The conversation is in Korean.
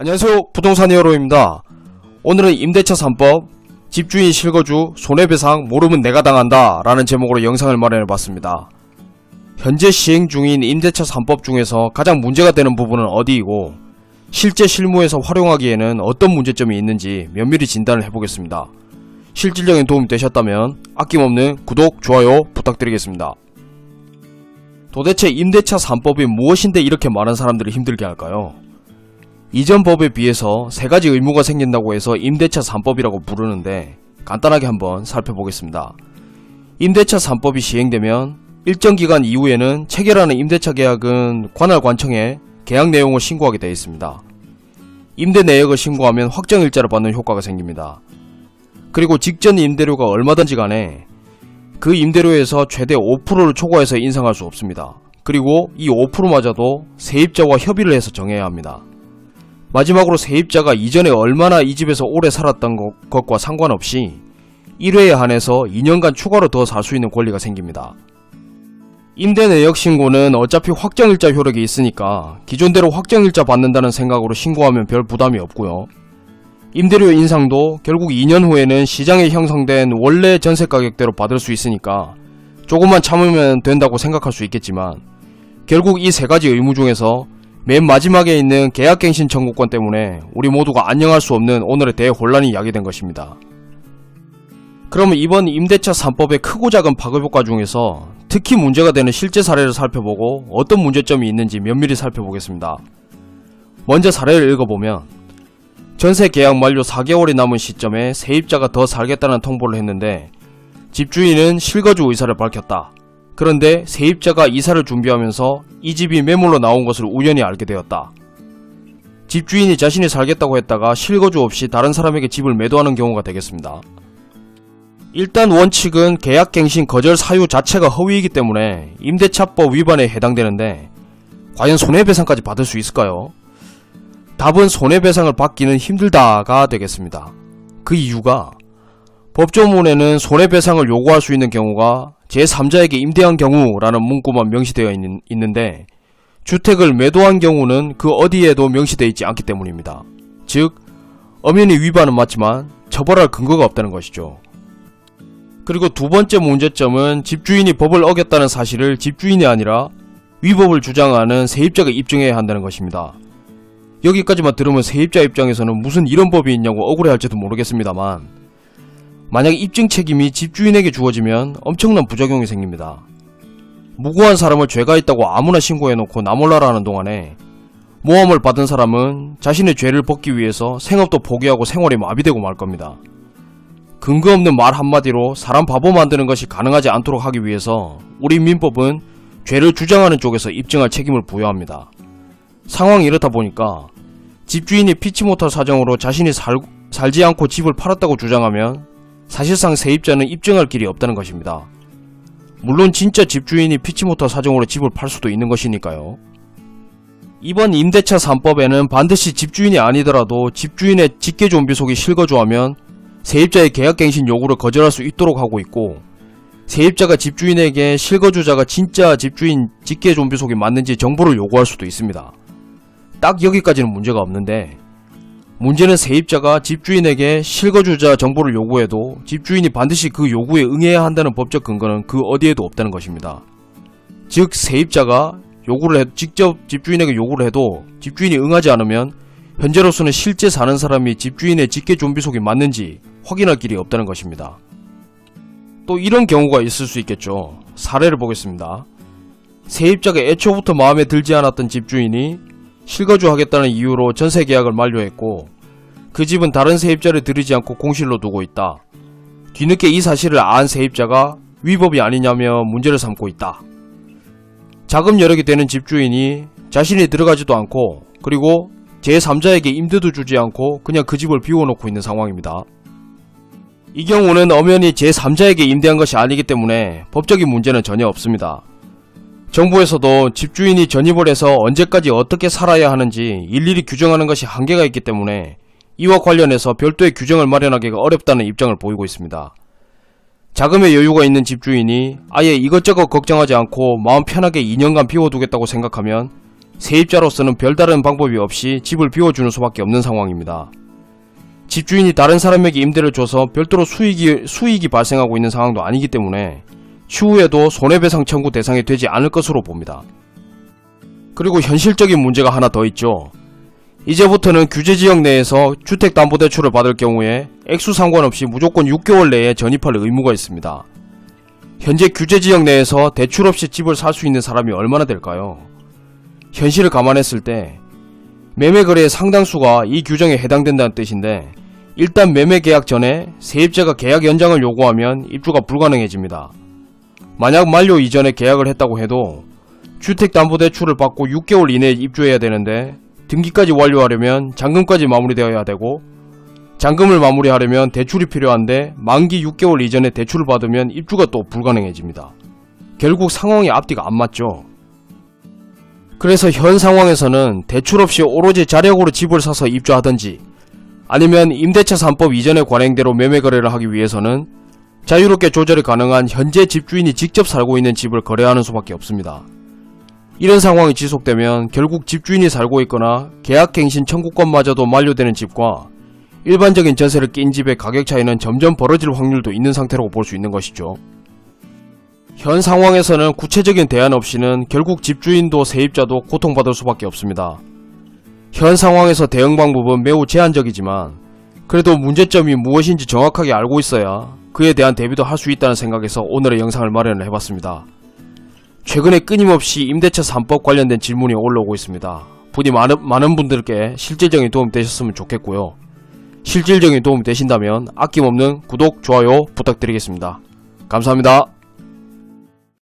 안녕하세요. 부동산 히어로입니다. 오늘은 임대차 3법 집주인 실거주 손해배상 모르면 내가 당한다 라는 제목으로 영상을 마련해봤습니다. 현재 시행 중인 임대차 3법 중에서 가장 문제가 되는 부분은 어디이고 실제 실무에서 활용하기에는 어떤 문제점이 있는지 면밀히 진단을 해보겠습니다. 실질적인 도움이 되셨다면 아낌없는 구독, 좋아요 부탁드리겠습니다. 도대체 임대차 3법이 무엇인데 이렇게 많은 사람들이 힘들게 할까요? 이전 법에 비해서 세 가지 의무가 생긴다고 해서 임대차 3법이라고 부르는데 간단하게 한번 살펴보겠습니다. 임대차 3법이 시행되면 일정 기간 이후에는 체결하는 임대차 계약은 관할 관청에 계약 내용을 신고하게 되어 있습니다. 임대 내역을 신고하면 확정 일자를 받는 효과가 생깁니다. 그리고 직전 임대료가 얼마든지 간에 그 임대료에서 최대 5%를 초과해서 인상할 수 없습니다. 그리고 이 5%마저도 세입자와 협의를 해서 정해야 합니다. 마지막으로 세입자가 이전에 얼마나 이 집에서 오래 살았던 것- 것과 상관없이 1회에 한해서 2년간 추가로 더 살 수 있는 권리가 생깁니다. 임대 내역 신고는 어차피 확정일자 효력이 있으니까 기존대로 확정일자 받는다는 생각으로 신고하면 별 부담이 없고요. 임대료 인상도 결국 2년 후에는 시장에 형성된 원래 전세 가격대로 받을 수 있으니까 조금만 참으면 된다고 생각할 수 있겠지만 결국 이 세 가지 의무 중에서 맨 마지막에 있는 계약갱신 청구권 때문에 우리 모두가 안녕할 수 없는 오늘의 대혼란이 야기된 것입니다. 그러면 이번 임대차 3법의 크고 작은 파급 효과 중에서 특히 문제가 되는 실제 사례를 살펴보고 어떤 문제점이 있는지 면밀히 살펴보겠습니다. 먼저 사례를 읽어보면 전세 계약 만료 4개월이 남은 시점에 세입자가 더 살겠다는 통보를 했는데 집주인은 실거주 의사를 밝혔다. 그런데 세입자가 이사를 준비하면서 이 집이 매물로 나온 것을 우연히 알게 되었다. 집주인이 자신이 살겠다고 했다가 실거주 없이 다른 사람에게 집을 매도하는 경우가 되겠습니다. 일단 원칙은 계약갱신 거절 사유 자체가 허위이기 때문에 임대차법 위반에 해당되는데 과연 손해배상까지 받을 수 있을까요? 답은 손해배상을 받기는 힘들다가 되겠습니다. 그 이유가 법조문에는 손해배상을 요구할 수 있는 경우가 제3자에게 임대한 경우라는 문구만 명시되어 있는, 있는데 주택을 매도한 경우는 그 어디에도 명시되어 있지 않기 때문입니다. 즉, 엄연히 위반은 맞지만 처벌할 근거가 없다는 것이죠. 그리고 두 번째 문제점은 집주인이 법을 어겼다는 사실을 집주인이 아니라 위법을 주장하는 세입자가 입증해야 한다는 것입니다. 여기까지만 들으면 세입자 입장에서는 무슨 이런 법이 있냐고 억울해할지도 모르겠습니다만 만약 입증 책임이 집주인에게 주어지면 엄청난 부작용이 생깁니다. 무고한 사람을 죄가 있다고 아무나 신고해놓고 나몰라라는 동안에 모함을 받은 사람은 자신의 죄를 벗기 위해서 생업도 포기하고 생활이 마비되고 말 겁니다. 근거 없는 말 한마디로 사람 바보 만드는 것이 가능하지 않도록 하기 위해서 우리 민법은 죄를 주장하는 쪽에서 입증할 책임을 부여합니다. 상황이 이렇다 보니까 집주인이 피치 못할 사정으로 자신이 살, 살지 않고 집을 팔았다고 주장하면 사실상 세입자는 입증할 길이 없다는 것입니다. 물론 진짜 집주인이 피치 못할 사정으로 집을 팔 수도 있는 것이니까요. 이번 임대차 3법에는 반드시 집주인이 아니더라도 집주인의 직계 좀비 속이 실거주하면 세입자의 계약갱신 요구를 거절할 수 있도록 하고 있고 세입자가 집주인에게 실거주자가 진짜 집주인 직계 좀비 속이 맞는지 정보를 요구할 수도 있습니다. 딱 여기까지는 문제가 없는데 문제는 세입자가 집주인에게 실거주자 정보를 요구해도 집주인이 반드시 그 요구에 응해야 한다는 법적 근거는 그 어디에도 없다는 것입니다. 즉 세입자가 요구를 해 직접 집주인에게 요구를 해도 집주인이 응하지 않으면 현재로서는 실제 사는 사람이 집주인의 직계 좀비 속이 맞는지 확인할 길이 없다는 것입니다. 또 이런 경우가 있을 수 있겠죠. 사례를 보겠습니다. 세입자가 애초부터 마음에 들지 않았던 집주인이 실거주 하겠다는 이유로 전세 계약을 만료했고 그 집은 다른 세입자를 들이지 않고 공실로 두고 있다. 뒤늦게 이 사실을 안 세입자가 위법이 아니냐며 문제를 삼고 있다. 자금 여력이 되는 집주인이 자신이 들어가지도 않고 그리고 제3자에게 임대도 주지 않고 그냥 그 집을 비워놓고 있는 상황입니다. 이 경우는 엄연히 제3자에게 임대한 것이 아니기 때문에 법적인 문제는 전혀 없습니다. 정부에서도 집주인이 전입을 해서 언제까지 어떻게 살아야 하는지 일일이 규정하는 것이 한계가 있기 때문에 이와 관련해서 별도의 규정을 마련하기가 어렵다는 입장을 보이고 있습니다. 자금의 여유가 있는 집주인이 아예 이것저것 걱정하지 않고 마음 편하게 2년간 비워두겠다고 생각하면 세입자로서는 별다른 방법이 없이 집을 비워주는 수밖에 없는 상황입니다. 집주인이 다른 사람에게 임대를 줘서 별도로 수익이, 수익이 발생하고 있는 상황도 아니기 때문에 추후에도 손해배상 청구 대상이 되지 않을 것으로 봅니다. 그리고 현실적인 문제가 하나 더 있죠. 이제부터는 규제 지역 내에서 주택담보대출을 받을 경우에 액수 상관없이 무조건 6개월 내에 전입할 의무가 있습니다. 현재 규제 지역 내에서 대출 없이 집을 살 수 있는 사람이 얼마나 될까요? 현실을 감안했을 때 매매 거래의 상당수가 이 규정에 해당된다는 뜻인데 일단 매매 계약 전에 세입자가 계약 연장을 요구하면 입주가 불가능해집니다. 만약 만료 이전에 계약을 했다고 해도 주택담보대출을 받고 6개월 이내에 입주해야 되는데 등기까지 완료하려면 잔금까지 마무리되어야 되고 잔금을 마무리하려면 대출이 필요한데 만기 6개월 이전에 대출을 받으면 입주가 또 불가능해집니다. 결국 상황이 앞뒤가 안 맞죠. 그래서 현 상황에서는 대출 없이 오로지 자력으로 집을 사서 입주하든지 아니면 임대차 3법 이전의 관행대로 매매 거래를 하기 위해서는 자유롭게 조절이 가능한 현재 집주인이 직접 살고 있는 집을 거래하는 수밖에 없습니다. 이런 상황이 지속되면 결국 집주인이 살고 있거나 계약갱신 청구권마저도 만료되는 집과 일반적인 전세를 낀 집의 가격 차이는 점점 벌어질 확률도 있는 상태라고 볼 수 있는 것이죠. 현 상황에서는 구체적인 대안 없이는 결국 집주인도 세입자도 고통받을 수밖에 없습니다. 현 상황에서 대응 방법은 매우 제한적이지만 그래도 문제점이 무엇인지 정확하게 알고 있어야 그에 대한 대비도 할 수 있다는 생각에서 오늘의 영상을 마련을 해봤습니다. 최근에 끊임없이 임대차 3법 관련된 질문이 올라오고 있습니다. 부디 많은, 많은 분들께 실질적인 도움이 되셨으면 좋겠고요. 실질적인 도움이 되신다면 아낌없는 구독, 좋아요 부탁드리겠습니다. 감사합니다.